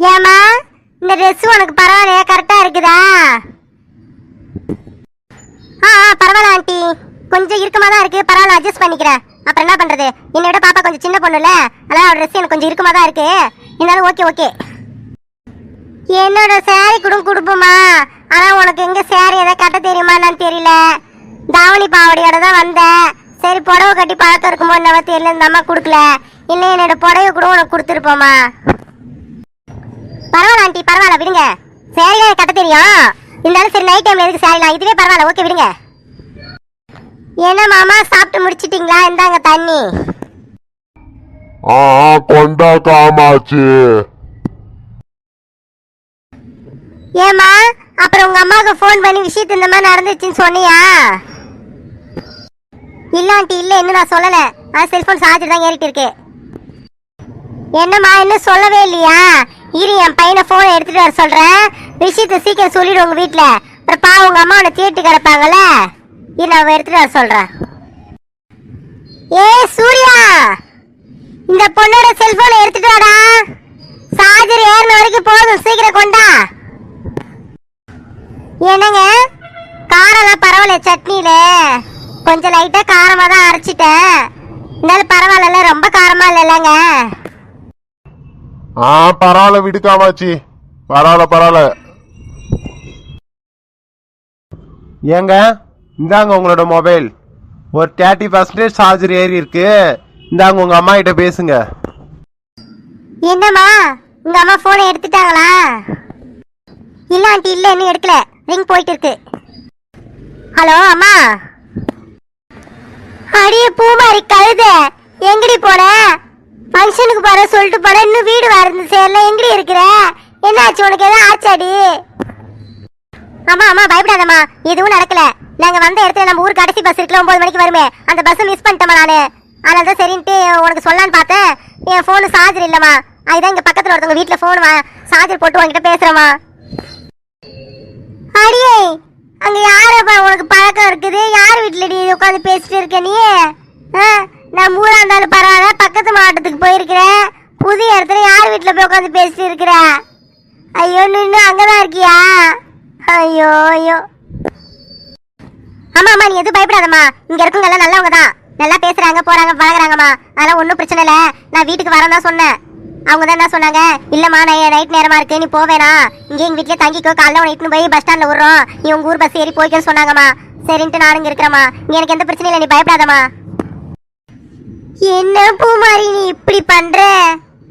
ஏமா இந்த ட்ரெஸ் உனக்கு பரவாயில்லையா? கரெக்டா இருக்குதா? ஆ ஆ, பரவாயில்ல ஆண்டி. கொஞ்சம் இருக்கமாக தான் இருக்கு. பரவாயில்ல அட்ஜஸ்ட் பண்ணிக்கிறேன். அப்புறம் என்ன பண்றது? என்னை விட பாப்பா கொஞ்சம் சின்ன பொண்ணுல அதான் ட்ரெஸ் எனக்கு கொஞ்சம் இருக்கமாக தான் இருக்கு. இருந்தாலும் ஓகே ஓகே என்னோட சேரீ கூட கொடுப்போமா ஆனா உனக்கு எங்க சேரீ எதாவது கட்ட தெரியுமா என்னன்னு தெரியல. தாவணி பாவடியோட தான் வந்தேன். சரி புடவை கட்டி பழக்கம் இருக்கும்போது என்னவா தெரியல. இந்த அம்மா கொடுக்கல. இல்லை என்னோட புடவை கூட உனக்கு கொடுத்துருப்போமா பரவாயில்ல ஆண்டி பரவாயில்ல விடுங்க. சேரீ எனக்கு கட்ட தெரியும். இருந்தாலும் சரி நைட் டைம்ல எதுக்கு சேரீலாம் இதுவே பரவாயில்ல ஓகே விடுங்க. என்ன மாமா சாப்பிட்டு முடிச்சிட்டீங்களா? இந்தாங்க தண்ணி. ஆ கொண்டா காமாச்சு ஏமா அப்புறம் உங்க அம்மாவுக்கு ஃபோன் பண்ணி விஷயத்து இந்த மாதிரி நடந்துச்சுன்னு சொன்னியா? இல்ல ஆண்டி இல்ல இன்னும் நான் சொல்லல. ஆ செல்போன் சார்ஜர் தான் ஏறிட்டு இருக்கு என்னம்மா இன்னும் சொல்லவே இல்லையா? இரு என் பையனை போன் எடுத்துட்டு வர சொல்றேன். விஷயத்தை சீக்கிரம் சொல்லிடு உங்கள் வீட்டில் அப்புறம் பா உங்க அம்மா உன்னை தீட்டு கிடப்பாங்கல்ல? இரு நான் எடுத்துட்டு வர சொல்றேன். ஏ சூர்யா! இந்த பொண்ணோட செல்போனை எடுத்துட்டு வாடா. சார்ஜர் ஏறின வரைக்கும் போதும் சீக்கிரம் கொண்டா. என்னங்க? காரம்லாம் பரவாயில்ல சட்னியில. கொஞ்சம் லைட்டா காரமா தான் அரைச்சிட்டேன். இருந்தாலும் பரவாயில்ல ரொம்ப காரமா இல்லைல்லங்க. ஆ பரவாயில்ல விடு காமாச்சி பரவாயில்ல பரவாயில்ல. ஏங்க இந்தாங்க உங்களோட மொபைல் ஒரு தேர்ட்டி பர்சன்டேஜ் சார்ஜர் ஏறி இருக்கு. இந்தாங்க உங்க அம்மா கிட்ட பேசுங்க. என்னம்மா உங்க அம்மா போனை எடுத்துட்டாங்களா? இல்ல ஆண்டி இல்ல இன்னும் எடுக்கல. ரிங் போயிட்டு இருக்கு. ஹலோ அம்மா. அடியே பூமாரி கழுத. எங்கடி போன? ஃபங்க்ஷனுக்கு போற சொல்லிட்டு போன இன்னும் வீடு வரந்து சேரல. எங்கடி இருக்கிற? என்னாச்சு உனக்கு? எதாவது ஆச்சாடி? அம்மா அம்மா பயப்படாதம்மா. எதுவும் நடக்கல. நாங்க வந்த இடத்துல நம்ம ஊர் கடைசி பஸ் இருக்குல்ல ஒன்பது மணிக்கு வருமே. அந்த பஸ் மிஸ் பண்ணிட்டோமா நானு. அதனால தான் சரின்ட்டு உனக்கு சொல்லலான்னு பார்த்தேன். என் ஃபோனு சார்ஜர் இல்லம்மா. அதுதான் இங்க பக்கத்துல ஒருத்தவங்க வீட்டுல ஃபோன் சார்ஜர் போட்டு உங்ககிட்ட பேசுறேம்மா. அடியே அங்க யாரப்பா? உனக்கு பழக்கம் இருக்குது. யார் வீட்டுல நீ உட்காந்து பேசிட்டு இருக்க நீ? ஆ, நான் ஊரா இருந்தாலும் பரவாயில்ல பக்கத்து மாவட்டத்துக்கு போயிருக்கிறேன். புதிய இடத்துல யார் வீட்டில் போய் உட்காந்து பேசிட்டு இருக்கிற ஐயோ நின்று அங்கே தான் இருக்கியா? ஐயோ ஐயோ. ஆமா நீ எதுவும் பயப்படாதம்மா. இங்க இருக்கவங்க எல்லாம் நல்லவங்க தான் நல்லா பேசுறாங்க போறாங்க பழகுறாங்கம்மா. அதெல்லாம் ஒன்றும் பிரச்சனை இல்லை. நான் வீட்டுக்கு வரேன் தான் சொன்னேன். அவங்க தான் என்ன சொன்னாங்க? இல்லம்மா நான் நைட் நேரமா இருக்கு நீ போவேனா இங்கே எங்க வீட்லயே தங்கிக்கோ. காலைல உன்னை இட்டுன்னு போய் பஸ் ஸ்டாண்ட்ல விடுறோம். நீ ஊர் பஸ் ஏறி போய்க்கன்னு சொன்னாங்கம்மா. சரின்ட்டு நானும் இங்க இருக்கிறேம்மா. எனக்கு எந்த பிரச்சனையும் இல்லை நீ பயப்படாதம்மா. என்ன பூமாரி நீ இப்படி பண்ற?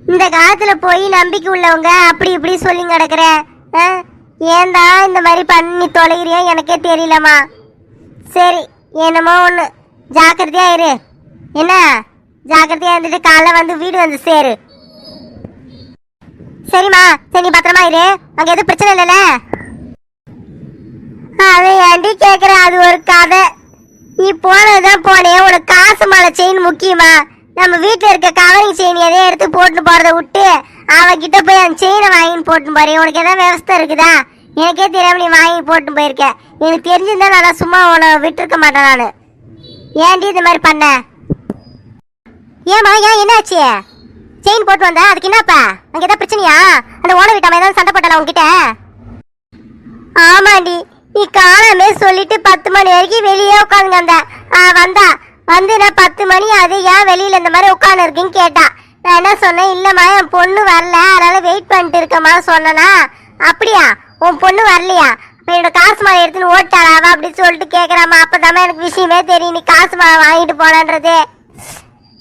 இந்த காலத்துல போய் நம்பிக்கை உள்ளவங்க அப்படி இப்படி சொல்லி கிடக்குற ஆ? ஏன்டா இந்த மாதிரி பண்ணி தொலைகிறியோ? எனக்கே தெரியலம்மா. சரி என்னமோ ஒன்று ஜாக்கிரதையா இரு. என்ன? ஜாக்கிரதையா இருந்துட்டு காலைல வந்து வீடு வந்து சேரு. சரிம்மா சரி நீ பத்திரமா இரு. அங்க எதுவும் பிரச்சனை இல்லைல்ல? அதை ஏண்டி கேக்குற? அது ஒரு கதை. நீ போனதுதான் போனே. உனக்கு காசு மாலை செயின் முக்கியமா? நம்ம வீட்டுல இருக்க கவரிங் செயின் எதையும் எடுத்து போட்டு போறதை விட்டு அவகிட்ட போய் அந்த செயினை வாங்கி போட்டு போறே. உனக்கு எதாவது விவஸ்தை இருக்குதா? எனக்கே தெரியாம நீ வாங்கி போட்டு போயிருக்க. எனக்கு தெரிஞ்சிருந்தா நான் சும்மா உன விட்டுருக்க மாட்டேன் நான். ஏன்டி இந்த மாதிரி பண்ண? ஏமா ஏன் என்னாச்சு? செயின் போட்டு வந்த? அதுக்கு என்னப்பா அங்கே ஏதாவது பிரச்சனையா? அந்த ஓனர் வீட்டாம ஏதாவது சண்டை போட்டல உங்ககிட்ட ஆமாண்டி. நீ காலமே சொல்லிட்டு பத்து மணி வரைக்கும் வெளியே உட்காந்துங்க அந்த வந்தா. வந்து நான் பத்து மணி அது ஏன் வெளியில இந்த மாதிரி உட்காந்து இருக்கேன்னு கேட்டா. நான் என்ன சொன்னேன்? இல்லம்மா என் பொண்ணு வரல. அதனால வெயிட் பண்ணிட்டு இருக்கம்மா சொன்னனா? அப்படியா? உன் பொண்ணு வரலையா? என்னோட காசு மாலை எடுத்துன்னு ஓட்டாளா அப்படின்னு சொல்லிட்டு கேக்குறாமா அப்பதாம்மா எனக்கு விஷயமே தெரியும். நீ காசு மாலை வாங்கிட்டு போனன்றது.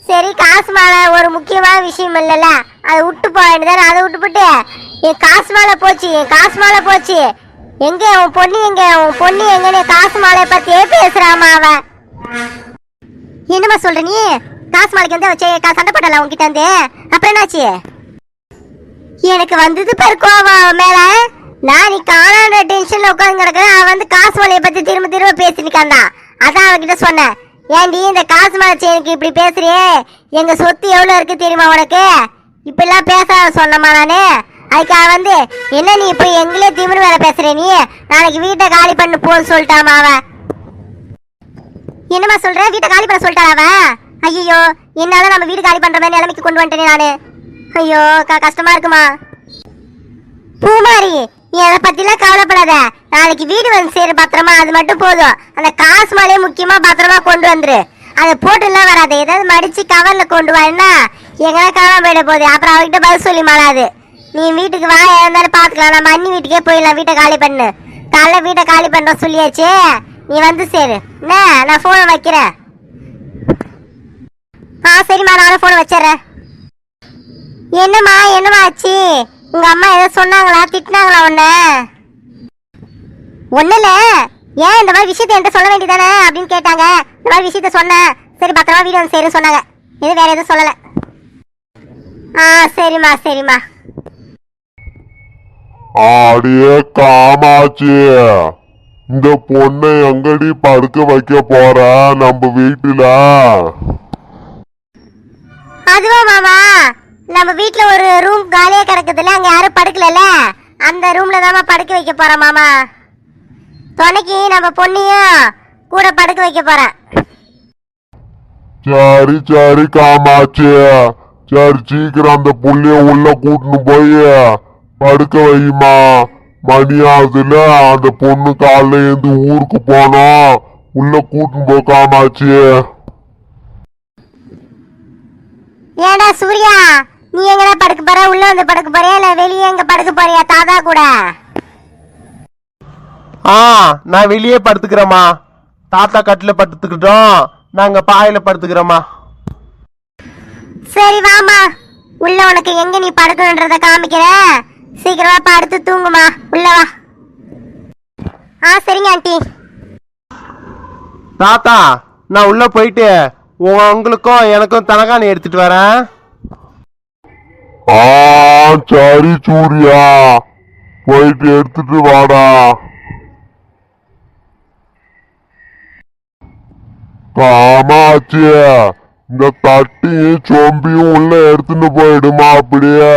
சரி காசு மாலை ஒரு முக்கியமான விஷயம் இல்லைல்ல. அதை விட்டு போயிட்டு தானே அதை விட்டுப்புட்டு என் காசு மாலை போச்சு என் காசு மாலை போச்சு. எங்க உன் பொண்ணு எங்க? உன் பொண்ணு எங்கன்னு காசு மாலை பத்தியே பேசுறாமா அவன் என்னம்மா சொல்ற நீ? காசு மாலைக்கு வந்து வச்சு சண்டை போட்டல உன்கிட்ட வந்து? அப்புறம் என்னாச்சு? எனக்கு வந்தது பாரு கோவம் அவன் மேல. நான் நீ காணாத டென்ஷன்ல உட்காந்து கிடக்குறேன். அவன் வந்து காசு மாலையை பத்தி திரும்ப திரும்ப பேசிருக்கான்டா அதான் அவன்கிட்ட சொன்னேன். ஏன்டி இந்த காசு மாலை எனக்கு இப்படி பேசுறியே? எங்க சொத்து எவ்வளவு இருக்கு தெரியுமா உனக்கு? இப்படிலாம் பேச சொன்னமா நானு. அதுக்காக வந்து என்ன நீ இப்போ எங்களே திமிரு வேலை பேசுற நீ? நாளைக்கு வீட்டை காலி பண்ணு போன்னு சொல்லிட்டாமா அவன் என்னம்மா சொல்ற? வீட்டை காலி பண்ண சொல்லிட்டாளா அவ? ஐயோ என்னால நம்ம வீடு காலி பண்ற மாதிரி நிலைமைக்கு கொண்டு வந்துட்டேனே நானு. ஐயோ க- கஷ்டமா இருக்குமா? பூமாரி நீ அதை பத்திலாம் கவலைப்படாத. நாளைக்கு வீடு வந்து சேரு பத்திரமா அது மட்டும் போதும். அந்த காசு மாலையே முக்கியமா பத்திரமா கொண்டு வந்துரு. அதை போட்டுலாம் வராது. ஏதாவது மடிச்சு கவர்ல கொண்டு வான்னா எங்கன்னா காணாம போயிட போகுது? அப்புறம் அவகிட்ட பதில் சொல்லி மாறாது நீ வீட்டுக்கு வா இருந்தாலும் பார்த்துக்கலாம். நம்ம அண்ணி வீட்டுக்கே போயிடலாம் வீட்டை காலி பண்ணு. காலைல வீட்டை காலி பண்ணுறோம் சொல்லியாச்சு. நீ வந்து சேரு. என்ன? நான் ஃபோனை வைக்கிறேன். ஆ சரிம்மா நானும் ஃபோனை வச்சிடுறேன். என்னம்மா என்னம்மா ஆச்சு? உங்கள் அம்மா ஏதோ சொன்னாங்களா? திட்டினாங்களா உன்ன? இல்லை. ஏன் இந்த மாதிரி விஷயத்த என்கிட்ட சொல்ல வேண்டியதானே அப்படின்னு கேட்டாங்க. இந்த மாதிரி விஷயத்த சொன்னேன். சரி பத்திரமா வீடு வந்து சேருன்னு சொன்னாங்க. எதுவும் வேற எதுவும் சொல்லலை. ஆ சரிம்மா சரிம்மா. ஆடியே காமாச்சி இந்த பொண்ணை எங்கடி படுக்க வைக்க போற? நம்ம வீட்டுல. அதுவா மாமா நம்ம வீட்ல ஒரு ரூம் காலியா கிடக்குதுல்ல அங்க யாரும் படுக்கலல அந்த ரூம்ல தாம்மா படுக்க வைக்க போறேன் மாமா. துணைக்கு நம்ம பொண்ணையும் கூட படுக்க வைக்க போறேன் சரி சரி காமாச்சி சரி சீக்கிரம் அந்த புள்ளைய உள்ள கூட்டின்னு போய். படுக்க வைமா. மணி ஆகுதுல அந்த பொண்ணு காலைல ஏந்து ஊருக்கு போனோம் உள்ள கூட்டின்னு போ காமாச்சி ஏடா சூர்யா? நீ எங்கடா படுக்க போற? உள்ள வந்து படுக்க போறியா? இல்ல வெளியே எங்க படுக்க போறியா? தாத்தா கூட. ஆ நான் வெளியே படுத்துக்கிறேம்மா. தாத்தா கட்டில் படுத்துக்கிட்டோம். நாங்க பாயில படுத்துக்கிறோம்மா. சரி வாமா உள்ள உனக்கு எங்க நீ படுக்கணுன்றத காமிக்கிறேன் சீக்கிரமா படுத்து தூங்குமா. உள்ள வா. ஆ சரிங்க ஆண்டி. தாத்தா நான் உள்ள போயிட்டு உங்களுக்கும் எனக்கும் தனகாணி எடுத்துட்டு வரேன். ஆ சரி சூர்யா. போயிட்டு எடுத்துட்டு வாடா. காமாச்சி இந்த தட்டியும் சொம்பியும் உள்ள எடுத்துட்டு போயிடுமா அப்படியே.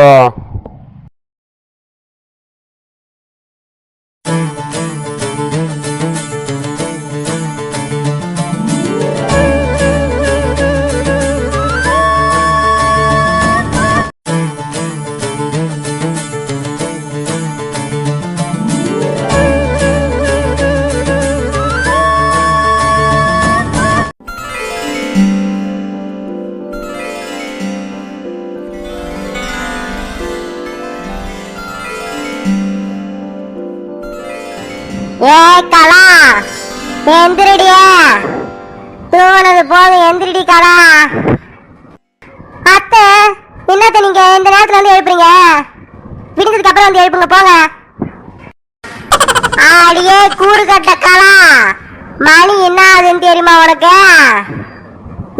ஏ கலா எந்திரடியா. தூங்கினது போதும் எந்திரடி கலா அத்தை என்னத்த நீங்க இந்த நேரத்துல வந்து எழுப்புறீங்க? விடுந்ததுக்கு அப்புறம் வந்து எழுப்புங்க போங்க. அடியே கூடு கட்ட கலா மணி என்ன ஆகுதுன்னு தெரியுமா உனக்கு?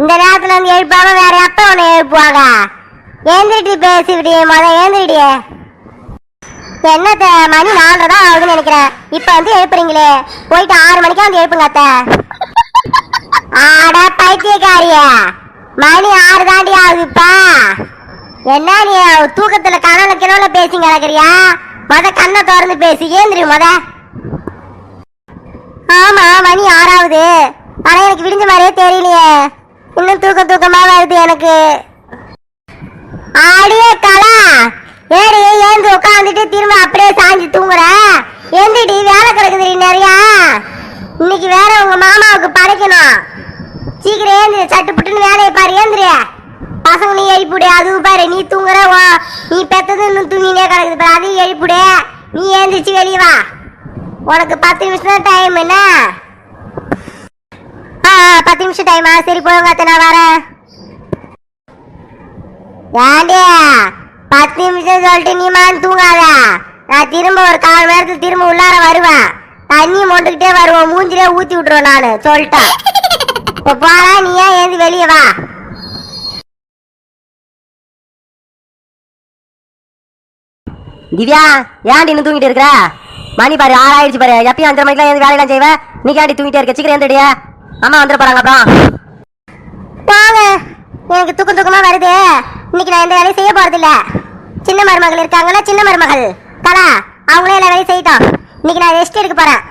இந்த நேரத்துல வந்து எழுப்பாம வேற எப்ப உன்னை எழுப்புவாங்க? எந்திரிட்டு பேசிவிடியே மொதல் எந்திரிடியே. என்னத்த மணி நாலரை தான் ஆகுதுன்னு நினைக்கிறேன். இப்ப வந்து எழுப்புறீங்களே. போயிட்டு ஆறு மணிக்கா வந்து எழுப்புங்க அத்த. ஆட பைத்தியக்காரிய. மணி ஆறு தாண்டி ஆகுதுப்பா. என்ன நீ தூக்கத்துல கனவுல கிணவுல பேசி கிடக்குறியா? மொத கண்ணை திறந்து பேசி. ஏந்திரி மொத? ஆமா மணி ஆறாவது. ஆனா எனக்கு விடிஞ்ச மாதிரியே தெரியலையே. இன்னும் தூக்கம் தூக்கமா வருது எனக்கு. அடியே கலா. ஏடி ஏந்து உட்காந்துட்டு திரும்ப அப்படியே சாஞ்சு தூங்குற. எந்திடி வேலை கிடக்குதுடி நிறையா. இன்னைக்கு வேற உங்க மாமாவுக்கு படைக்கணும். சீக்கிரம் ஏந்திரு சட்டு புட்டுன்னு வேலையை பாரு ஏந்திரி. பசங்க நீ எழுப்பிடு அதுவும் பாரு நீ தூங்குற நீ பெத்தது இன்னும் தூங்கினே கிடக்குது பாரு அதையும் எழுப்பிடு நீ ஏந்திரிச்சு வெளியே வா. உனக்கு பத்து நிமிஷம் தான் டைம் என்ன? ஆ ஆ, பத்து நிமிஷம் டைமா சரி போங்க அத்தை நான் வரேன். ஏண்டியா பத்து நிமிஷம் சொல்லிட்டு நீ மான் தூங்காத? நான் திரும்ப ஒரு கால் மணி திரும்ப உள்ளார வருவேன். தண்ணி மொண்டுக்கிட்டே வருவோம். மூஞ்சிலே ஊத்தி விட்டுருவேன் நான். சொல்லிட்டேன் இப்ப போறா நீ ஏன் ஏந்து வெளியே வா? திவ்யா ஏன்டி இன்னும் தூங்கிட்டு இருக்கிற? மணி பாரு ஆறு பாரு. எப்பயும் அஞ்சரை மணிக்கெல்லாம் ஏந்து வேலையெல்லாம் செய்வேன் நீ ஏன்டி தூங்கிட்டே இருக்க. சீக்கிரம் ஏந்துடியா அம்மா வந்துட போறாங்க அப்புறம்? எனக்கு தூக்கம் தூக்கமா வருது. இன்னைக்கு நான் எந்த வேலையும் செய்ய போறது இல்ல சின்ன மருமகள் இருக்காங்கன்னா சின்ன மருமகள். கலா அவங்களே எல்லா வேலையும் செய்யட்டும். இன்னைக்கு நான் ரெஸ்ட் எடுக்க போறேன்.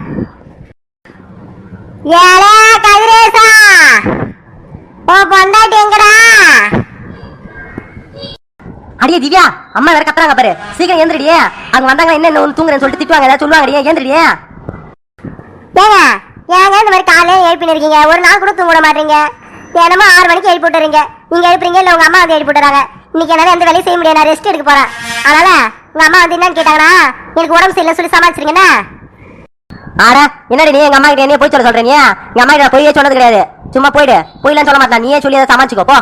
ஏலே கதிரேசா! ஓ பொண்டாட்டி எங்கடா? அடி அடியே திவ்யா அம்மா வேற கத்துறாங்க பாரு. சீக்கிரம் ஏந்திரடியே அங்க வந்தாங்க என்ன இன்னும் தூங்குறேன்னு சொல்லிட்டு திட்டுவாங்க. ஏதாவது சொல்லுவாங்க ஏந்திரடியே ஏங்க ஏங்க இந்த மாதிரி காலையில எழுப்பின்னு இருக்கீங்க ஒரு நாள் கூட தூங்க மாட்டீங்க. தினமும் ஆறு மணிக்கு எழுப்பி விட்டுறீங்க. நீங்க எழுப்புறீங்க இல்ல உங்க அம்மா வந்து எழுப்பி விட்டுறாங்க இன்னைக்கு என்னால எந்த வேலையும் செய்ய முடியாது நான் ரெஸ்ட் எடுக்க போறேன். அதனால உங்க அம்மா வந்து என்னன்னு கேட்டாங்கன்னா எனக்கு உடம்பு சரியில்லை சொல்லி சமாளிச்சிருங்கண்ணா ஆடா என்னடி நீ எங்க அம்மா கிட்ட என்ன போய் சொல்ல சொல்றீங்க எங்க அம்மா கிட்ட பொய்யே சொன்னது கிடையாது. சும்மா போயிடு. பொய்லாம் சொல்ல மாட்டேன். நீயே சொல்லி அதை சமாளிச்சுக்கோ போ.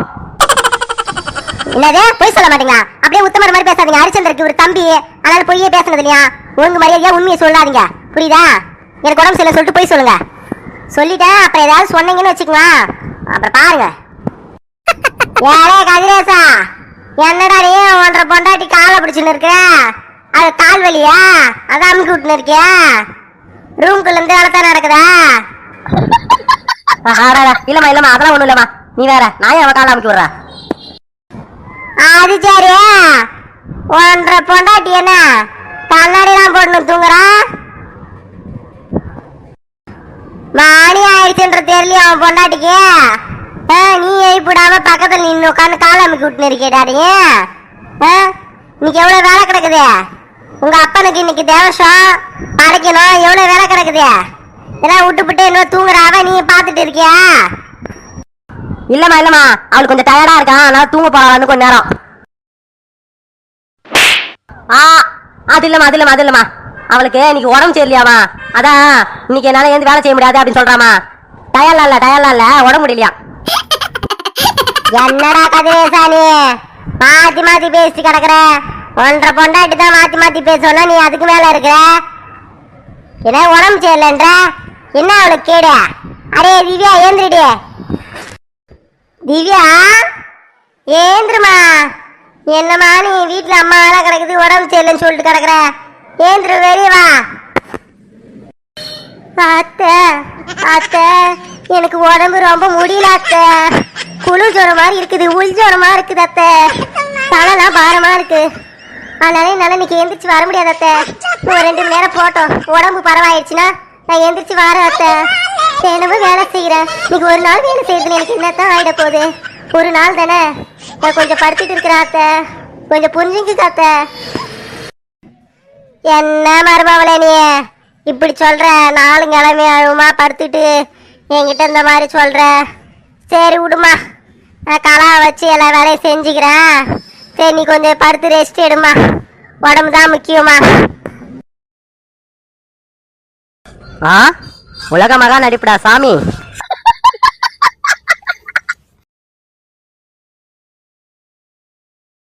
என்னது? பொய் சொல்ல மாட்டீங்களா? அப்படியே உத்தமர் மாதிரி பேசாதீங்க. ஹரிச்சந்திரக்கு ஒரு தம்பி அதனால பொய்யே பேசுனது இல்லையா? ஒழுங்கு மரியாதையா உண்மையை சொல்லாதீங்க. புரியுதா? எனக்கு உடம்பு சரியில்லை சொல்லிட்டு பொய் சொல்லுங்க. சொல்லிட்டேன் அப்புறம் ஏதாவது சொன்னீங்கன்னு வச்சுக்கோங்க. அப்புறம் பாருங்க. ஏடே கதிரேசா. என்னடா நீ ஒன்றரை பொண்டாட்டி காலை பிடிச்சுன்னு இருக்க? அது கால் வலியா? அதான் அமுக்கி விட்டுன்னு இருக்கியா? ரூம்குள்ள இருந்து வேலை நடக்குதா? ஆடாடா இல்லம்மா இல்லம்மா. அதெல்லாம் ஒண்ணும் இல்லம்மா. நீ வேற. நான் ஏன் அவ கால அமைக்க விடுறா அது சரி. ஒன்றரை பொண்டாட்டி என்ன? கண்ணாடிலாம் போட்டு தூங்குறா? மணி ஆயிடுச்சுன்ற தெரியலையும் அவன் பொண்டாட்டிக்கு? நீ எழுப்பிடாம பக்கத்துல நின்று உட்காந்து கால அமைக்கி விட்டுன்னு இருக்கேடாடி இன்னைக்கு எவ்வளவு வேலை கிடக்குது? உங்க அப்பனுக்கு இன்னைக்கு தேவசம். படைக்கணும் எவ்வளவு வேலை கிடக்குது? இதெல்லாம் விட்டுப்புட்டு என்ன தூங்குறாவ? நீ பாத்துட்டு இருக்கியா? இல்லம்மா இல்லம்மா. அவளுக்கு கொஞ்சம் டயர்டா இருக்கான். அதனால தூங்க போறா. கொஞ்ச நேரம். ஆ அது இல்லம்மா அது இல்லம்மா அது இல்லம்மா. அவளுக்கு இன்னைக்கு உடம்பு சரியில்லையாமா அதான் இன்னைக்கு என்னால ஏந்து வேலை செய்ய முடியாது அப்படின்னு சொல்றாமா டயர்லாம் இல்ல டயர்லாம் இல்ல. உடம்பு முடியலையா? என்னடா கதிரேசா நீ மாத்தி மாத்தி பேசிட்டு கிடக்குற. ஒன்றரை பொண்டாட்டி தான் மாத்தி மாத்தி பேசணும்னா நீ அதுக்கு மேல இருக்கிற என்ன உடம்பு சரியில்லைன்ற? என்ன அவளுக்கு கேடு? அரே திவ்யா ஏந்திரிடு. திவ்யா ஏந்திருமா? என்னம்மா நீ வீட்டுல அம்மா வேலை கிடக்குது உடம்பு சரியில்லைன்னு சொல்லிட்டு கிடக்குற? ஏந்திரு வெளியே வா. அத்தை அத்தை. எனக்கு உடம்பு ரொம்ப முடியல அத்தை. குழு ஜுரம் மாதிரி இருக்குது உள் ஜுரமா இருக்குது அத்தை. தலைலாம் பாரமா இருக்கு. அதனால என்னால இன்னைக்கு எந்திரிச்சு வர முடியாது அத்தை. ஒரு ரெண்டு மணி நேரம் போட்டோம். உடம்பு பரவாயிடுச்சுன்னா நான் எந்திரிச்சு வரேன் அத்தை. தினமும் வேலை செய்கிறேன் இன்னைக்கு ஒரு நாள் வேலை செய்யறது எனக்கு என்னத்தான் ஆயிட போகுது? ஒரு நாள் தானே? நான் கொஞ்சம் படுத்துட்டு இருக்கிறேன் அத்தை. கொஞ்சம் புரிஞ்சுங்க அத்தை. என்ன மருமவளே நீ? இப்படி சொல்ற நாலு கிழமை அழுமா படுத்துட்டு? என்கிட்ட இந்த மாதிரி சொல்கிற சரி விடுமா. நான் கலா வச்சு எல்லா வேலையும் செஞ்சுக்கிறேன். சரி நீ கொஞ்சம் படுத்து ரெஸ்ட் எடுமா. உடம்பு தான் முக்கியமா. ஆ? உலக மகா நடிப்புடா சாமி.